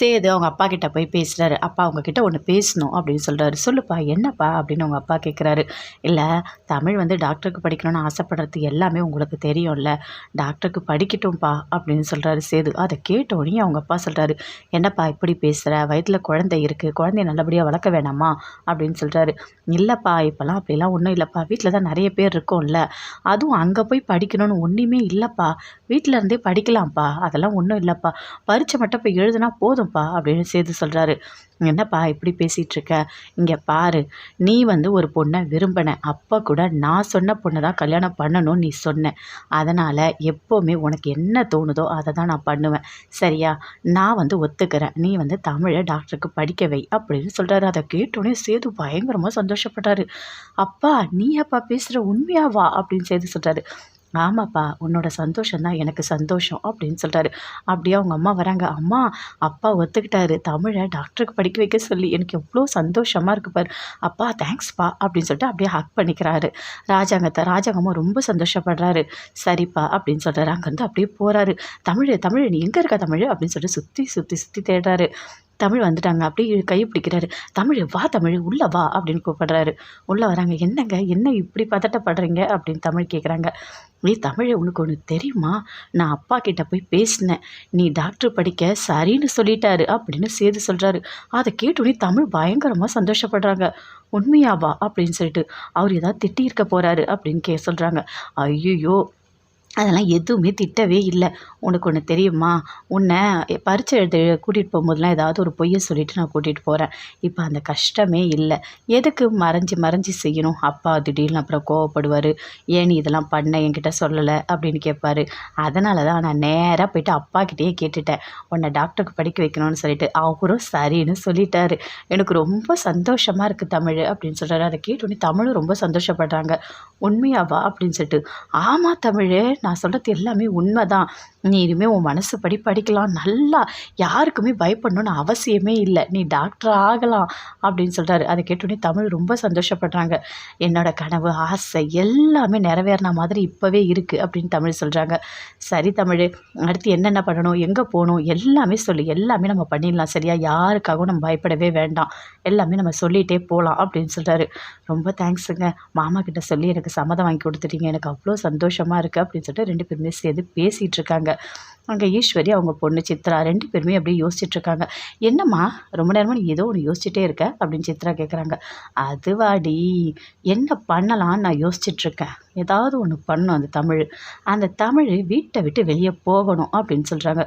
சேது அவங்க அப்பா கிட்ட போய் பேசுகிறாரு அப்பா அவங்கக்கிட்ட ஒன்று பேசணும் அப்படின்னு சொல்கிறாரு சொல்லுப்பா என்னப்பா அப்படின்னு அவங்க அப்பா கேட்குறாரு இல்லை தமிழ் வந்து டாக்டருக்கு படிக்கணும்னு ஆசைப்படுறது எல்லாமே உங்களுக்கு தெரியும்ல. டாக்டருக்கு படிக்கட்டும்ப்பா அப்படின்னு சொல்கிறாரு சேது. அதை கேட்டோடனே அவங்க அப்பா சொல்கிறாரு என்னப்பா இப்படி பேசுகிற வயிற்றில் குழந்தை இருக்குது குழந்தைய நல்லபடியாக வளர்க்க வேணாமா? அப்படின்னு சொல்கிறாரு இல்லைப்பா இப்போல்லாம் அப்படிலாம் ஒன்றும் இல்லைப்பா. வீட்டில் தான் நிறைய பேர் இருக்கோம்ல. அதுவும் அங்கே போய் படிக்கணும்னு ஒன்றுமே இல்லைப்பா. வீட்டில் இருந்தே படிக்கலாம்ப்பா. அதெல்லாம் ஒன்றும் இல்லைப்பா. பரீட்சை மட்டும் இப்போ எழுதுனா போதும்ப்பா அப்படின்னு சேது சொல்கிறாரு என்னப்பா இப்படி பேசிகிட்டு இருக்க இங்கே பாரு நீ வந்து ஒரு பொண்ணை விரும்பின அப்போ கூட நான் சொன்ன பொண்ணை தான் கல்யாணம் பண்ணணும்னு நீ சொன்ன. அதனால் எப்போவுமே உனக்கு என்ன தோணுதோ அதை தான் நான் பண்ணுவேன். சரியா? நான் வந்து ஒத்துக்கிறேன். நீ வந்து தமிழை டாக்டருக்கு படிக்க வை அப்படின்னு சொல்கிறாரு அதை கேட்டோடனே சேது பயங்கரமாக சந்தோஷப்பட்டாரு. அப்பா நீ அப்பா பேசுகிற உண்மையாவா? அப்படின்னு சேது சொல்கிறாரு ஆமாப்பா உன்னோட சந்தோஷம் தான் எனக்கு சந்தோஷம் அப்படின்னு சொல்கிறாரு அப்படியே அவங்க அம்மா வராங்க. அம்மா அப்பா ஒத்துக்கிட்டாரு. தமிழை டாக்டருக்கு படிக்க வைக்க சொல்லி எனக்கு எவ்வளோ சந்தோஷமாக இருக்கு பாரு. அப்பா தேங்க்ஸ்ப்பா அப்படின்னு சொல்லிட்டு அப்படியே ஹக் பண்ணிக்கிறாரு. ராஜாங்கத்தை ராஜாங்கம்மா ரொம்ப சந்தோஷப்படுறாரு. சரிப்பா அப்படின்னு சொல்கிறாரு அங்கேருந்து அப்படியே போகிறாரு தமிழ் தமிழ் நீ எங்கே இருக்கா தமிழ்? அப்படின்னு சொல்லிட்டு சுற்றி சுற்றி சுற்றி தேடுறாரு. தமிழ் வந்துட்டாங்க. அப்படியே கை பிடிக்கிறாரு. தமிழ் வா தமிழ் உள்ளே வா அப்படின்னு கூப்பிடுறாரு. உள்ளே வராங்க. என்னங்க என்ன இப்படி பதட்டப்படுறீங்க அப்படின்னு தமிழ் கேட்குறாங்க நீ தமிழை உனக்கு ஒன்று தெரியுமா? நான் அப்பா கிட்ட போய் பேசினேன். நீ டாக்டர் படிக்க சரின்னு சொல்லிட்டாரு அப்படின்னு சேது சொல்கிறாரு அதை கேட்டோடனே தமிழ் பயங்கரமாக சந்தோஷப்படுறாங்க. உண்மையாவா? அப்படின்னு சொல்லிட்டு அவர் ஏதாவது திட்டியிருக்க போகிறாரு அப்படின்னு கே சொல்கிறாங்க ஐயோ அதெல்லாம் எதுவுமே திட்டவே இல்லை. உனக்கு ஒன்று தெரியுமா? உன்னை பரிச்சை எழுத கூட்டிகிட்டு போகும்போதெல்லாம் ஏதாவது ஒரு பொய்யை சொல்லிவிட்டு நான் கூட்டிகிட்டு போகிறேன் இப்போ அந்த கஷ்டமே இல்லை. எதுக்கு மறைஞ்சி மறைஞ்சி செய்யணும்? அப்பா திடீர்னு அப்புறம் கோவப்படுவார். ஏன் நீ இதெல்லாம் பண்ண? என்கிட்ட சொல்லலை அப்படின்னு கேட்பார். அதனால தான் நான் நேராக போயிட்டு அப்பாக்கிட்டேயே கேட்டுட்டேன். உன்னை டாக்டருக்கு படிக்க வைக்கணும்னு சொல்லிட்டு அவரும் சரின்னு சொல்லிட்டாரு. எனக்கு ரொம்ப சந்தோஷமாக இருக்குது தமிழ் அப்படின்னு சொல்கிறாரு அதை கேட்டோன்னே தமிழும் ரொம்ப சந்தோஷப்படுறாங்க. உண்மையாவா? அப்படின்னு சொல்லிட்டு ஆமாம் தமிழ் நான் சொல்கிறது எல்லாமே உண்மை தான் நீ இனிமேல் உன் மனசுப்படி படிக்கலாம். நல்லா யாருக்குமே பயப்படணும்னு அவசியமே இல்லை. நீ டாக்டர் ஆகலாம் அப்படின்னு சொல்கிறாரு அதை கேட்டோடனே தமிழ் ரொம்ப சந்தோஷப்படுறாங்க. என்னோடய கனவு ஆசை எல்லாமே நிறைவேறின மாதிரி இப்போவே இருக்குது அப்படின்னு தமிழ் சொல்கிறாங்க சரி தமிழ் அடுத்து என்னென்ன பண்ணணும்? எங்கே போகணும்? எல்லாமே சொல்லி. எல்லாமே நம்ம பண்ணிடலாம் சரியா? யாருக்காகவும் நம்ம பயப்படவே வேண்டாம். எல்லாமே நம்ம சொல்லிகிட்டே போகலாம் அப்படின்னு சொல்கிறாரு ரொம்ப தேங்க்ஸுங்க மாமா கிட்ட சொல்லி எனக்கு சம்மதம் வாங்கி கொடுத்துட்டீங்க. எனக்கு அவ்வளோ சந்தோஷமாக இருக்குது அப்படின்னு சொல்லிட்டு ரெண்டு பேருமே சேர்ந்து பேசிகிட்டு இருக்காங்க அங்கே ஈஸ்வரி அவங்க பொண்ணு சித்ரா ரெண்டு பேருமே அப்படியே யோசிச்சுட்ருக்காங்க. என்னம்மா ரொம்ப நேரமாக நீ ஏதோ ஒன்று யோசிச்சுட்டே இருக்க? அப்படின்னு சித்ரா கேட்குறாங்க அதுவாடி என்ன பண்ணலான்னு நான் யோசிச்சுட்ருக்கேன். ஏதாவது ஒன்று பண்ணும் அந்த தமிழ். அந்த தமிழ் வீட்டை விட்டு வெளியே போகணும் அப்படின்னு சொல்கிறாங்க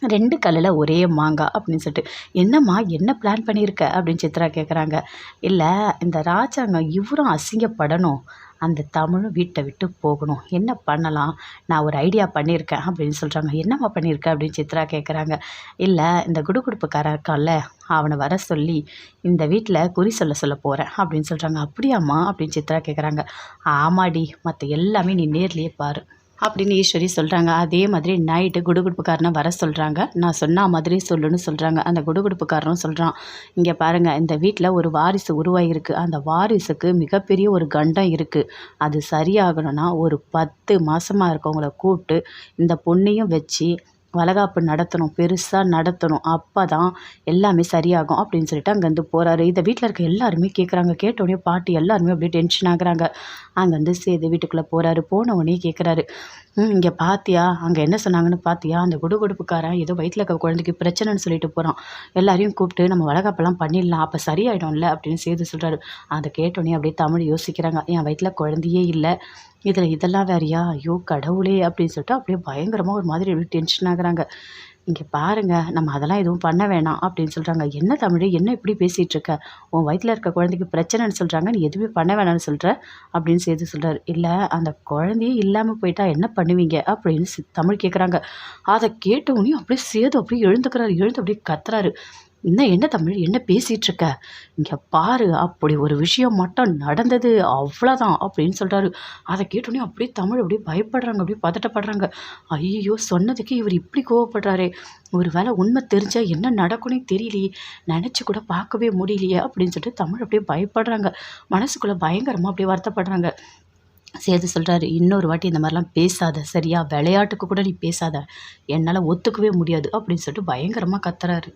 ரெண்டு கல்லில் ஒரே மாங்காய் அப்படின்னு சொல்லிட்டு என்னம்மா என்ன பிளான் பண்ணியிருக்க அப்படின்னு சித்ரா கேட்குறாங்க இல்லை இந்த ராஜாங்கம் இவரும் அசிங்கப்படணும். அந்த தமிழும் வீட்டை விட்டு போகணும். என்ன பண்ணலாம்? நான் ஒரு ஐடியா பண்ணியிருக்கேன் அப்படின்னு சொல்கிறாங்க என்னம்மா பண்ணியிருக்க அப்படின்னு சித்ரா கேட்குறாங்க இல்லை இந்த குடுகுடுப்புக்காரன் இருக்கான்ல அவனை வர சொல்லி இந்த வீட்டில் குறி சொல்ல சொல்ல போகிறேன் அப்படின்னு சொல்கிறாங்க அப்படியாம்மா? அப்படின்னு சித்ரா கேட்குறாங்க ஆமாடி மற்ற எல்லாமே நீ நேர்லேயே பாரு. அப்படின்னு ஈஸ்வரி சொல்கிறாங்க அதே மாதிரி நைட்டு குடுகுடுப்புக்காரனை வர சொல்கிறாங்க நான் சொன்ன மாதிரி சொல்லுன்னு சொல்கிறாங்க அந்த குடுகுடுப்புக்காரனும் சொல்கிறான் இங்கே பாருங்கள் இந்த வீட்டில் ஒரு வாரிசு உருவாகிருக்கு அந்த வாரிசுக்கு மிகப்பெரிய ஒரு கண்டம் இருக்குது அது சரியாகணும்னா ஒரு பத்து மாதமாக இருக்கவங்கள கூப்பிட்டு இந்த பொண்ணையும் வச்சு வளகாப்பு நடத்தணும் பெருசாக நடத்தணும். அப்போ தான் எல்லாமே சரியாகும் அப்படின்னு சொல்லிட்டு அங்கேருந்து போகிறாரு இந்த வீட்டில் இருக்க எல்லாருமே கேட்குறாங்க கேட்டோடனே பாட்டி எல்லாருமே அப்படியே டென்ஷன் ஆகுறாங்க. அங்கேருந்து சேது வீட்டுக்குள்ளே போகிறாரு போனவொடனே கேட்குறாரு இங்கே பார்த்தியா அங்கே என்ன சொன்னாங்கன்னு பார்த்தியா அந்த குடுகுடுப்புக்காரன் ஏதோ வயிற்றில் இருக்க குழந்தைக்கு பிரச்சனைன்னு சொல்லிட்டு போகிறான் எல்லாரையும் கூப்பிட்டு நம்ம வளகாப்பெல்லாம் பண்ணிடலாம். அப்போ சரியாயிடும்ல? அப்படின்னு சேது சொல்கிறாரு அதை கேட்டோடனே அப்படியே தமிழ் யோசிக்கிறாங்க. என் வயிற்றில் குழந்தையே இல்லை. இதில் இதெல்லாம் வேறையா? ஐயோ கடவுளே அப்படின்னு சொல்லிட்டு அப்படியே பயங்கரமாக ஒரு மாதிரி அப்படியே டென்ஷன் ஆகுறாங்க. இங்கே பாருங்கள் நம்ம அதெல்லாம் எதுவும் பண்ண வேணாம் அப்படின்னு சொல்கிறாங்க என்ன தமிழ் என்ன இப்படி பேசிகிட்டு இருக்க? உன் வயிற்றில் இருக்க குழந்தைக்கு பிரச்சனைன்னு சொல்கிறாங்க நீ எதுவுமே பண்ண வேணாம்னு சொல்கிற அப்படின்னு சேர்த்து சொல்கிறார் இல்லை அந்த குழந்தையே இல்லாமல் போயிட்டா என்ன பண்ணுவீங்க? அப்படின்னு தமிழ் கேட்குறாங்க அதை கேட்டவுடனே அப்படியே சேது அப்படியே எழுந்துக்கிறாரு எழுந்து அப்படியே கத்துறாரு. இன்னும் என்ன தமிழ் என்ன பேசிகிட்டு இருக்க இங்கே பாரு அப்படி ஒரு விஷயம் மட்டும் நடந்தது அவ்வளோதான் அப்படின்னு சொல்கிறாரு அதை கேட்டோன்னே அப்படியே தமிழ் அப்படியே பயப்படுறாங்க அப்படியே பதட்டப்படுறாங்க. ஐயோ சொன்னதுக்கு இவர் இப்படி கோவப்படுறாரே. ஒரு வேளை உண்மை தெரிஞ்சால் என்ன நடக்கும்னே தெரியலையே. நினச்சி கூட பார்க்கவே முடியலையே அப்படின்னு சொல்லிட்டு தமிழ் அப்படியே பயப்படுறாங்க. மனசுக்குள்ளே பயங்கரமாக அப்படியே வருத்தப்படுறாங்க. சேது சொல்கிறாரு இன்னொரு வாட்டி இந்த மாதிரிலாம் பேசாத சரியா? விளையாட்டுக்கு கூட நீ பேசாத. என்னால் ஒத்துக்கவே முடியாது அப்படின்னு சொல்லிட்டு பயங்கரமாக கத்துறாரு.